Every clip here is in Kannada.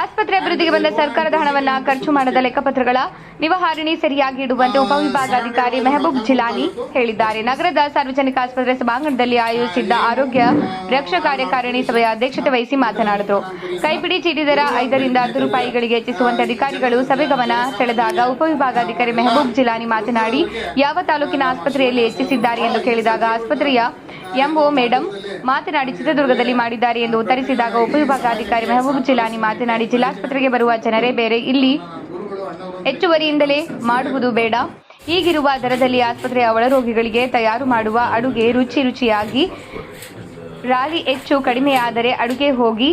ಆಸ್ಪತ್ರೆ ಅಭಿವೃದ್ಧಿಗೆ ಬಂದ ಸರ್ಕಾರದ ಹಣವನ್ನ ಖರ್ಚು ಮಾಡದ ಲೆಕ್ಕಪತ್ರಗಳ ನಿವಹಾರಣೆ ಸರಿಯಾಗಿ ಇಡುವಂತೆ ಉಪವಿಭಾಗಾಧಿಕಾರಿ ಮೆಹಬೂಬ್ ಜಿಲಾನಿ ಹೇಳಿದ್ದಾರೆ. ನಗರದ ಸಾರ್ವಜನಿಕ ಆಸ್ಪತ್ರೆ ಸಭಾಂಗಣದಲ್ಲಿ ಆಯೋಜಿಸಿದ್ದ ಆರೋಗ್ಯ ರಕ್ಷಾ ಕಾರ್ಯಕಾರಿಣಿ ಸಭೆಯ ಅಧ್ಯಕ್ಷತೆ ವಹಿಸಿ ಮಾತನಾಡಿದರು. ಕೈಪಿಡಿ ಚೀಟಿ ದರ ಐದರಿಂದ ಹತ್ತು ರೂಪಾಯಿಗಳಿಗೆ ಹೆಚ್ಚಿಸುವಂತೆ ಅಧಿಕಾರಿಗಳು ಸಭೆ ಗಮನ ಸೆಳೆದಾಗ ಉಪವಿಭಾಗಾಧಿಕಾರಿ ಮೆಹಬೂಬ್ ಜಿಲಾನಿ ಮಾತನಾಡಿ, ಯಾವ ತಾಲೂಕಿನ ಆಸ್ಪತ್ರೆಯಲ್ಲಿ ಹೆಚ್ಚಿಸಿದ್ದಾರೆ ಎಂದು ಕೇಳಿದಾಗ ಆಸ್ಪತ್ರೆಯ ಎಂಒ ಮೇಡಂ ಮಾತನಾಡಿ ಚಿತ್ರದುರ್ಗದಲ್ಲಿ ಮಾಡಿದ್ದಾರೆ ಎಂದು ಉತ್ತರಿಸಿದಾಗ ಉಪವಿಭಾಗಾಧಿಕಾರಿ ಮೆಹಬೂಬ್ ಜಿಲಾನಿ ಮಾತನಾಡಿ ಜಿಲ್ಲಾಸ್ಪತ್ರೆಗೆ ಬರುವ ಜನರೇ ಬೇರೆ. ಇಲ್ಲಿ ಹೆಚ್ಚುವರಿಯಿಂದಲೇ ಮಾಡುವುದು ಬೇಡ. ಈಗಿರುವ ದರದಲ್ಲಿ ಆಸ್ಪತ್ರೆಯ ಒಳರೋಗಿಗಳಿಗೆ ತಯಾರು ಮಾಡುವ ಅಡುಗೆ ರುಚಿ ರುಚಿಯಾಗಿ ರಾಲಿ ಹೆಚ್ಚು ಕಡಿಮೆಯಾದರೆ ಅಡುಗೆ ಹೋಗಿ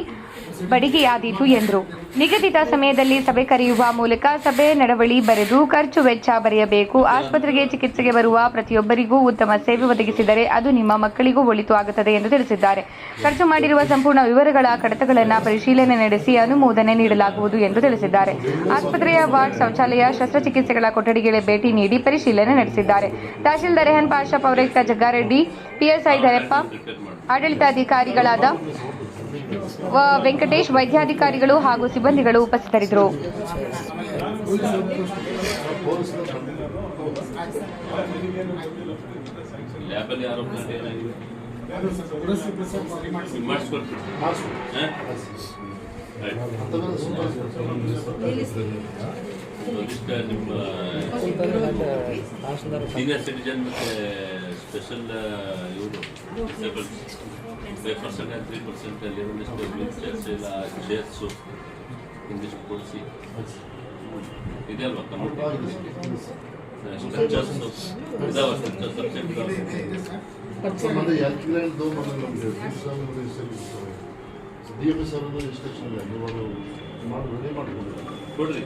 ಬಡಿಗೆಯಾದೀತು ಎಂದರು. ನಿಗದಿತ ಸಮಯದಲ್ಲಿ ಸಭೆ ಕರೆಯುವ ಮೂಲಕ ಸಭೆ ನಡವಳಿ ಬರೆದು ಖರ್ಚು ವೆಚ್ಚ ಬರೆಯಬೇಕು. ಆಸ್ಪತ್ರೆಗೆ ಚಿಕಿತ್ಸೆಗೆ ಬರುವ ಪ್ರತಿಯೊಬ್ಬರಿಗೂ ಉತ್ತಮ ಸೇವೆ ಒದಗಿಸಿದರೆ ಅದು ನಿಮ್ಮ ಮಕ್ಕಳಿಗೂ ಒಳಿತು ಆಗುತ್ತದೆ ಎಂದು ತಿಳಿಸಿದ್ದಾರೆ. ಖರ್ಚು ಮಾಡಿರುವ ಸಂಪೂರ್ಣ ವಿವರಗಳ ಕಡತಗಳನ್ನು ಪರಿಶೀಲನೆ ನಡೆಸಿ ಅನುಮೋದನೆ ನೀಡಲಾಗುವುದು ಎಂದು ತಿಳಿಸಿದ್ದಾರೆ. ಆಸ್ಪತ್ರೆಯ ವಾರ್ಡ್ ಶೌಚಾಲಯ ಶಸ್ತ್ರಚಿಕಿತ್ಸೆಗಳ ಕೊಠಡಿಗಳಿಗೆ ಭೇಟಿ ನೀಡಿ ಪರಿಶೀಲನೆ ನಡೆಸಿದ್ದಾರೆ. ತಹಶೀಲ್ದಾರ್ ರೆಹನ್ ಪಾಷಾ ಪೌರಾಯುಕ್ತ ಜಗ್ಗಾರೆಡ್ಡಿ ಪಿಎಸ್ಐ ಧರೆಪ್ಪ ಆಡಳಿತಾಧಿಕಾರಿಗಳಾದ ವೆಂಕಟೇಶ್ ವೈದ್ಯಾಧಿಕಾರಿಗಳು ಹಾಗೂ ಸಿಬ್ಬಂದಿಗಳು ಉಪಸ್ಥಿತರಿದ್ದರು. ನೆಕ್ಸ್ಟ್ ನಿಮ್ಮ ಸೀನಿಯರ್ ಸಿಟಿಜನ್ ಮತ್ತು ಸ್ಪೆಷಲ್ ಇವರು five percent and three percent level states ಎಲ್ಲ ಶೇರ್ಸು ಇಂದಿಷ್ಟು ಕೊಡಿಸಿ ಇದೆ ಅಲ್ವಾ ಕಮ್ಯುನಿಟಿ ಸ್ಟ್ರಕ್ಚರ್ಸ್ ಇದಾವೆ structure subject D M S instruction ಕೊಡ್ರಿ.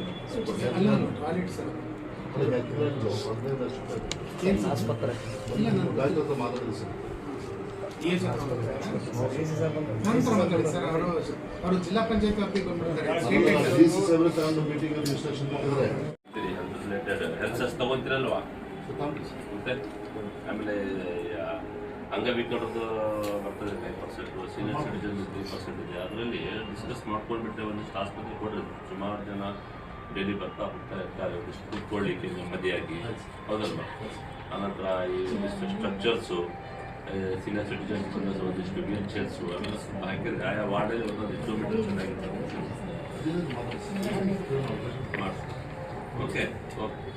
ಆಸ್ಪತ್ರೆ. ಇಲ್ಲ ನಾನು ಗಾಯತ್ರಿ ಹತ್ರ ಮಾತಾಡಿದೆ ಸರ್. ಅವರು ಜಿಲ್ಲಾ ಪಂಚಾಯತ್ ತಗೊಂತೀರಲ್ವಾ? ಆಮೇಲೆ ಅಂಗವಿಕಲರದ್ದು ಬರ್ತದೆ five percent senior citizen three percent ಇದೆ ಅದರಲ್ಲಿ ಡಿಸ್ಕಸ್ ಮಾಡ್ಕೊಂಡ್ಬಿಟ್ಟೆ ಒಂದಿಷ್ಟು ಆಸ್ಪತ್ರೆ ಕೊಡ್ರಿ. ಸುಮಾರು ಜನ ಡೈಲಿ ಬರ್ತಾ ಹೋಗ್ತಾ ಇರ್ತಾರೆ ಒಂದಿಷ್ಟು ಕೂತ್ಕೊಳ್ಳಿಕ್ಕೆ ನೆಮ್ಮದಿಯಾಗಿ. ಹೌದಲ್ವಾ? ಆನಂತರ ಈ ಒಂದಿಷ್ಟು ಸ್ಟ್ರಕ್ಚರ್ಸು ಸೀನಿಯರ್ ಸಿಟಿಜನ್ ಒಂದಿಷ್ಟು ವೀಲ್ ಚೇರ್ಸು ಅವೆಲ್ಲ ಸ್ವಲ್ಪ ಹಾಕಿದ್ರೆ ಆಯಾ ವಾರ್ಡಲ್ಲಿ ಒಂದೊಂದು ಕಿಲೋಮೀಟರ್ ಮೀಟರ್ ಮಾಡಿ ಓಕೆ ಓಕೆ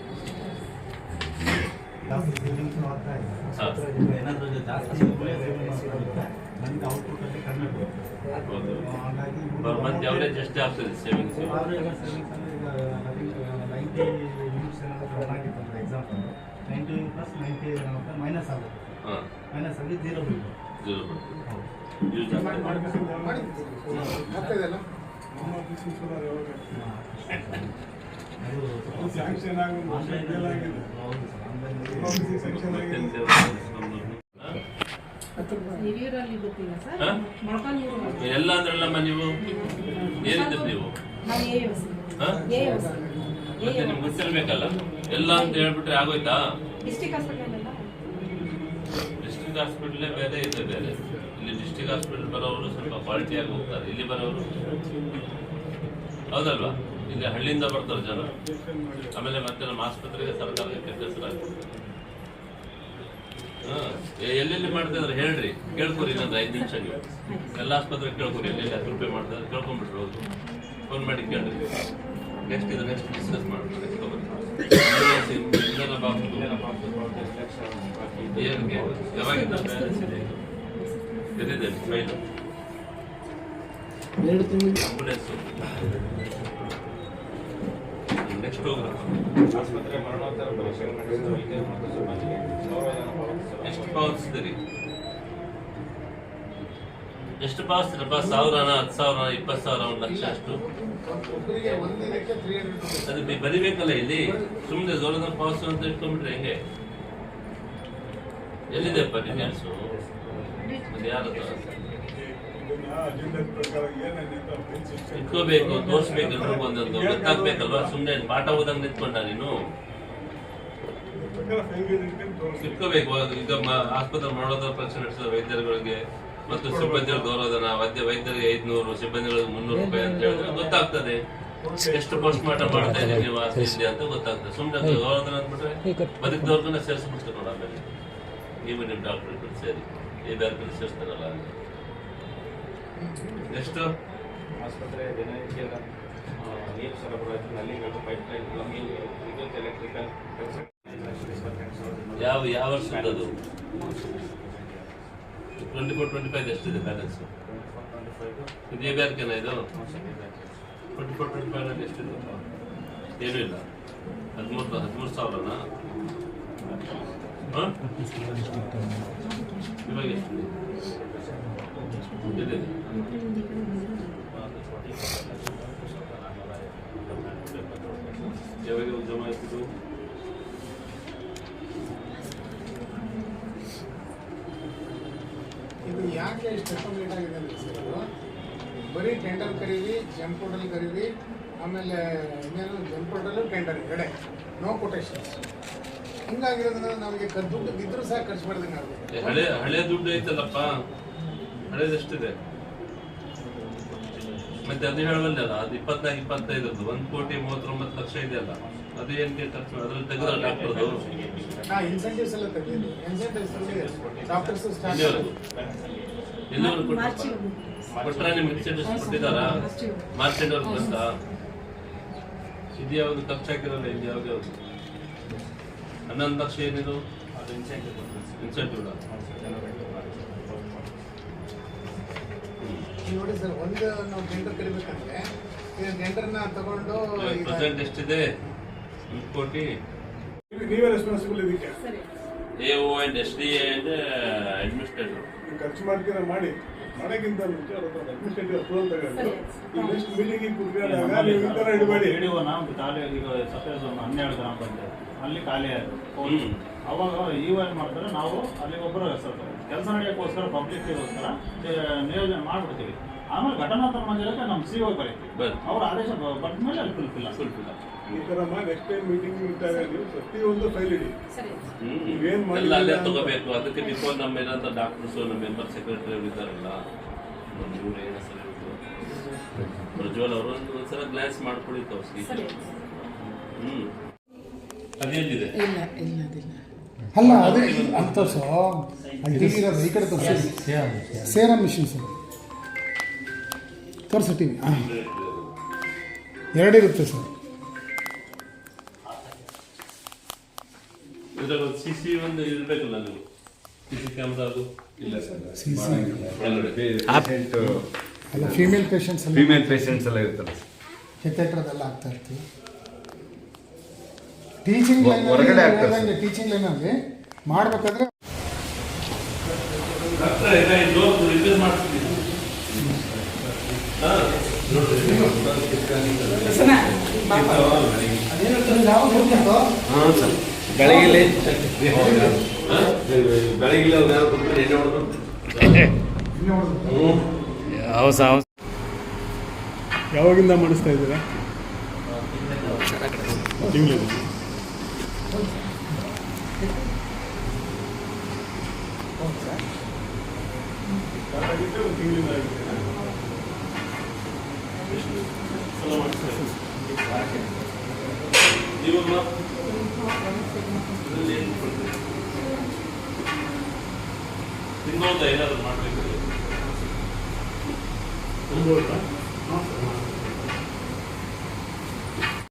ಮಂತ್ ಅವರೇಜ್ ಎಷ್ಟೇ ಆಗ್ತದೆ savings example ninety plus ninety minus ಆಗುತ್ತೆ ಮೈನಸ್ ಆಗಿ ಜೀರೋ ಬೀಳುತ್ತೆ ಜೀರೋ ಹೌದು ಯೂಸ್ ಆಗ್ತದೆ ಎಲ್ಲ ಅಂದ್ರಲ್ಲಮ್ಮ ನೀವು? ಏನಿದ್ರಿ ನೀವು? ಮತ್ತೆ ನಿಮ್ಗೆ ಗೊತ್ತಿರ್ಬೇಕಲ್ಲ? ಎಲ್ಲ ಅಂತ ಹೇಳ್ಬಿಟ್ರೆ ಆಗೋಯ್ತಾ? ಡಿಸ್ಟಿಕ್ ಹಾಸ್ಪಿಟಲ್ ಅಲ್ಲ ಡಿಸ್ಟ್ರಿಕ್ಟ್ ಹಾಸ್ಪಿಟಲೇ ಬೇರೆ ಇದೆ ಬೇರೆ. ಇಲ್ಲಿ ಡಿಸ್ಟ್ರಿಕ್ಟ್ ಹಾಸ್ಪಿಟಲ್ ಬರೋರು ಸ್ವಲ್ಪ ಕ್ವಾಲಿಟಿಯಾಗಿ ಹೋಗ್ತಾರೆ. ಇಲ್ಲಿ ಬರೋರು ಹೌದಲ್ವಾ? ಇಲ್ಲಿ ಹಳ್ಳಿಯಿಂದ ಬರ್ತಾರೆ ಜನ. ಆಮೇಲೆ ಮತ್ತೆ ನಮ್ಮ ಆಸ್ಪತ್ರೆಗೆ ಸರ್ಕಾರಕ್ಕೆ ಹೆಸರಾಗ್ತದೆ ಎಲ್ಲೆಲ್ಲಿ ಮಾಡ್ತಿದ್ರೆ ಹೇಳ್ರಿ. ಕೇಳ್ಕೊರಿ ಇನ್ನೊಂದು ಐದು ನಿಮಿಷ ನೀವು. ಎಲ್ಲ ಆಸ್ಪತ್ರೆಗೆ ಕೇಳ್ಕೊರಿ ಎಲ್ಲೆಲ್ಲಿ ಹತ್ತು ರೂಪಾಯಿ ಮಾಡ್ತಾರೆ ಕೇಳ್ಕೊಂಡ್ಬಿಟ್ರು ಅವರು. ಫೋನ್ ಮಾಡಿ ಕೇಳ್ರಿ. ನೆಕ್ಸ್ಟ್ ಇದು ನೆಕ್ಸ್ಟ್ ಡಿಸ್ಕಸ್ ಮಾಡೋದು ನೆಕ್ಸ್ಟ್ ಬ್ಯಾಲೆನ್ಸ್ ಆಸ್ಪತ್ರೆ ಮರಣೋತ್ತರ ಪರೀಕ್ಷೆ ಎಷ್ಟು ಪಾವತಿಸಿದಿರಿ ಎಷ್ಟು ಪಾವತಿಸಿದ್ರಪ್ಪ ಸಾವಿರನ ಹತ್ತು ಸಾವಿರ ಇಪ್ಪತ್ತು ಸಾವಿರ ಒಂದು ಲಕ್ಷ ಅಷ್ಟು. ಅದು ಬರಿಬೇಕಲ್ಲ ಇಲ್ಲಿ? ಸುಮ್ಮನೆ ಜೋರದ ಪಾವತಿ ಅಂತ ಇಟ್ಕೊಂಡ್ಬಿಟ್ರೆ ಹೆಂಗೆ? ಎಲ್ಲಿದೆಪ್ಪ ಅದು ಯಾರು ಇಟ್ಕೋಬೇಕು ತೋರಿಸ್ಬೇಕು ಎಲ್ರಿಗೂ ಒಂದೊಂದು ಗೊತ್ತಾಗ್ಬೇಕಲ್ವಾ? ಸುಮ್ಮನೆ ಪಾಠ ಓದಂಗ್ ನಿಂತ್ಕೊಂಡ ನೀನು? ಇಟ್ಕೋಬೇಕು ಈಗ ಆಸ್ಪತ್ರೆ ಮಾಡೋದ್ರ ಪ್ರಶ್ನೆ ನಡೆಸಿದ ವೈದ್ಯರುಗಳಿಗೆ ಮತ್ತು ಸಿಬ್ಬಂದಿಗಳ ಗೌರವಧನ ವೈದ್ಯ ವೈದ್ಯರಿಗೆ ಐದ್ನೂರು ಸಿಬ್ಬಂದಿಗಳಿಗೆ ಮುನ್ನೂರು ರೂಪಾಯಿ ಅಂತ ಹೇಳಿದ್ರೆ ಗೊತ್ತಾಗ್ತದೆ. ಎಷ್ಟು ಪೋಸ್ಟ್ ಮಾರ್ಟಮ್ ಮಾಡ್ತಾ ಇದ್ದೀವಿ ನೀವು ಆಸ್ಪತ್ರೆ ಅಂತ ಗೊತ್ತಾಗ್ತದೆ. ಸುಮ್ಮನೆ ಗೌರವಧನ ಅಂದ್ಬಿಟ್ರೆ ಬದುಕಿದವ್ರನ್ನ ಸೇರಿಸ್ಬಿಡ್ತಾರೆ ನೋಡಿ ಆಮೇಲೆ. ನೀವು ನಿಮ್ಮ ಡಾಕ್ಟರ್ ಸೇರಿ. ಈ ಬ್ಯಾಂಕ್ ಸೇರಿಸ್ತಾರಲ್ಲ ಅಲ್ಲಿ. ಎಷ್ಟು ಆಸ್ಪತ್ರೆ ದಿನನಿತ್ಯದ ನೀರು ಸರಬರಾಜು ನಲ್ಲಿಗಳು ಪೈಪ್ಲೈನ್ ಪ್ಲಂಬಿಂಗ್ ವಿದ್ಯುತ್ ಎಲೆಕ್ಟ್ರಿಕಲ್ ಯಾವ ಯಾವ ವರ್ಷದ್ದು ಟ್ವೆಂಟಿ ಫೋರ್ ಟ್ವೆಂಟಿ ಫೈವ್ ಎಷ್ಟಿದೆ ಬ್ಯಾಲೆನ್ಸ್ ಇದು ಬ್ಯಾಂಕೇನ ಇದು? ಟ್ವೆಂಟಿ ಫೋರ್ ಟ್ವೆಂಟಿ ಫೈವ್ ಎಷ್ಟಿದೆ? ಏನೂ ಇಲ್ಲ. ಹದಿಮೂರು ಹದಿಮೂರು ಸಾವಿರನಾ ಹಾಂ ಇವಾಗ ಎಷ್ಟಿದೆ ಇದೆ ಇದು ಯಾಕೆ ಇಷ್ಟು ಸರ್ ಬರೀ ಟೆಂಡರ್ ಕರೀರಿ ಜಂಪ್ ಪೋರ್ಟಲ್ ಕರೀರಿ ಆಮೇಲೆ ಇನ್ನೇನು ಜಂಪ್ ಪೋರ್ಟಲ್ ಟೆಂಡರ್ ಎರಡೇ ನೋ ಕೊಟೇಶನ್ಸ್ ಹಿಂಗಾಗಿರೋದ್ರಿಂದ ನಮಗೆ ಕ- ದುಡ್ಡು ಬಿದ್ದರೂ ಸಹ ಖರ್ಚು ಮಾಡಿದಂಗೆ ಆಗುತ್ತೆ. ಹಳೆ ಹಳೆ ದುಡ್ಡು ಐತಲ್ಲಪ್ಪ? ಹಳೇದೆಷ್ಟಿದೆ? ಮತ್ತೆ ಅದು ಹೇಳಬಲ್ಲ ಅದು ಇಪ್ಪತ್ನಾಲ್ಕು ಇಪ್ಪತ್ತೈದರದ್ದು ಒಂದು ಕೋಟಿ ಮೂವತ್ತೊಂಬತ್ತು ಲಕ್ಷ ಇದೆಯಲ್ಲ ಅದು ಏನಕ್ಕೆ ಖರ್ಚು ಅದ್ರಲ್ಲಿ ತೆಗೆದ ಡಾಕ್ಟರ್ದು ಹಾಂ ಇನ್ಸೆಂಟಿವ್ಸ್ ಎಲ್ಲ ತೆಗೆದಿದ್ದು ಇನ್ಸೆಂಟಿವ್ಸ್ ಡಾಕ್ಟರ್ಸ್ ಕೊಟ್ಟರು ನಿಮ್ಗೆ ಕೊಟ್ಟಿದ್ದಾರಾ? ಮಾರ್ಚ್ ಬಂತ ಇದು ಯಾವುದು ಖರ್ಚು ಹಾಕಿರಲ್ಲ ಇದು ಯಾವ್ದು ಯಾವುದು? ಹನ್ನೊಂದು ಲಕ್ಷ ಏನಿದು ಅದು ಇನ್ಸೆಂಟಿವ್ ಇನ್ಸೆಂಟಿವ್ ನೋಡಿ ಸರ್ ಒಂದು ನಾವು ಟೆಂಡರ್ ಕರಿಬೇಕಂದ್ರೆ ಈಗ ಟೆಂಡರ್ನ ತಗೊಂಡು ಪ್ರೆಸೆಂಟ್ ಎಷ್ಟಿದೆ? ಒಂದು ಕೋಟಿ. ನೀವೇ ರೆಸ್ಪಾನ್ಸಿಬಲ್ ಇದಕ್ಕೆ? A O and S D and administrator. ನೀವು ಖರ್ಚು ಮಾಡ್ತೀರ ಮಾಡಿ. ಮಾಡೋಕ್ಕಿಂತ ಮುಂಚೆ ಅವ್ರ ಹತ್ರ ಅಡ್ಮಿನಿಸ್ಟ್ರೇಟಿವ್ ಅಪ್ರೂವಲ್ ತಗೊಂಡು ಈ ನೆಕ್ಸ್ಟ್ ಮೀಟಿಂಗಿಗೆ ಕುತ್ಕೊಂಡಾಗ ನೀವು ಈ ಥರ ಇಡಬೇಡಿ. ಖಾಲಿ ಈಗ ಸಪೋಸ್ ಒಂದು ಹನ್ನೆರಡು ಗ್ರಾಮ ಪಂಚಾಯತ್ ಅಲ್ಲಿ ಖಾಲಿ ಆಯ್ತು. ಅವಾಗ ಇವ ಏನ್ ಮಾಡ್ತಾರೆ ನಾವು ಅಲ್ಲಿ ಒಬ್ಬರು ಕೆಲಸ ನಡೆಯೋಕ್ಕೋಸ್ಕರ ಪಬ್ಲಿಕ್ಗೋಸ್ಕರ ನಿಯೋಜನೆ ಮಾಡ್ಬಿಡ್ತೀವಿ. ಆಮೇಲೆ ಘಟನಾತ್ಮಕ ಮಂಜೂರಕ್ಕೆ ನಮ್ಮ ಸಿ ಒ ಬರೀತೀವಿ. ಬರ್- ಅವ್ರ ಆದೇಶ ಬಂದ ಮೇಲೆ ಅಲ್ಲಿ ಫುಲ್ಫಿಲ್ಲ ಫುಲ್ಫಿಲ್ ಈ ತರ ಮಾಡಿ ನೆಕ್ಸ್ಟ್ ಟೈಮ್ ಮೀಟಿಂಗ್ ಇಟ್ಟಾಗ ನೀವು. ಪ್ರತಿಯೊಂದು ಫೈಲ್ ಇಡಿ. ಸರಿ. ನೀವೇನ್ ಮಾಡಿದ್ದೀರಾ ಅಲ್ಲೇ ತಗೋಬೇಕು. ಅದಕ್ಕೆ ಬಿಫೋರ್ ನಮ್ಮ ಏನಂತ ಡಾಕ್ಟರ್ಸು ನಮ್ಮ ಮೆಂಬರ್ ಸೆಕ್ರೆಟರಿ ಇದ್ದಾರಲ್ಲ ನಮ್ಮ ಇವ್ರು ಏನು ಹೆಸರು ಪ್ರಜ್ವಲ್ ಅವರು ಒಂದು ಒಂದ್ಸಲ ಗ್ಲಾಸ್ ಮಾಡ್ಕೊಡಿ ತೋರಿಸಿ ಹ್ಮ್. ಅದೇನಿದೆ ಇಲ್ಲ ಇಲ್ಲ ಅದಿಲ್ಲ. ಅಲ್ಲ ಅದೇ ಅಂತ ಸರ್. ಈ ಕಡೆ ತೋರಿಸಿ. ಸೇರಮ್ ಮಿಷಿನ್ ಸರ್ ತೋರಿಸು ಟಿ ವಿ ಹಾಂ ಎರಡಿರುತ್ತೆ ಸರ್. ಒಂದು ಸಿ ಸಿ ಒಂದು ಇರ್ಬೇಕಲ್ಲ ನೀವು ಸಿ ಸಿ ಕ್ಯಾಮ್ರಾ ಅದು? ಇಲ್ಲ ಸಿ ಸಿ ಪೇಷಂಟ್ ಅಲ್ಲ ಫೀಮೇಲ್ ಪೇಷಂಟ್ಸ್ ಎಲ್ಲ ಫಿಮೇಲ್ ಪೇಷಂಟ್ಸ್ ಎಲ್ಲ ಇರ್ತಾರೆ. ಕೆಥೆಟ್ರದೆಲ್ಲ ಆಗ್ತಾ ಇರ್ತೀವಿ. ಟೀಚಿಂಗ್ ಹೊ- ಹೊರಗಡೆ ಆಗ್ತದೆ ಸರ್. ಟೀಚಿಂಗ್ ಲೈನಲ್ಲಿ ಮಾಡಬೇಕಾದ್ರೆ ಡಾಕ್ಟ್ರೆ ಈಗ ಬೆಳಗಿಲ್ಲ? ಯಾವಾಗಿಂದ ಮಾಡಿಸ್ತಾ ಇದ್ದೀರಾ? ತಿಂಗಳು ತಿನ್ನೋದ ಏನಾದ್ರು ಮಾಡಬೇಕು?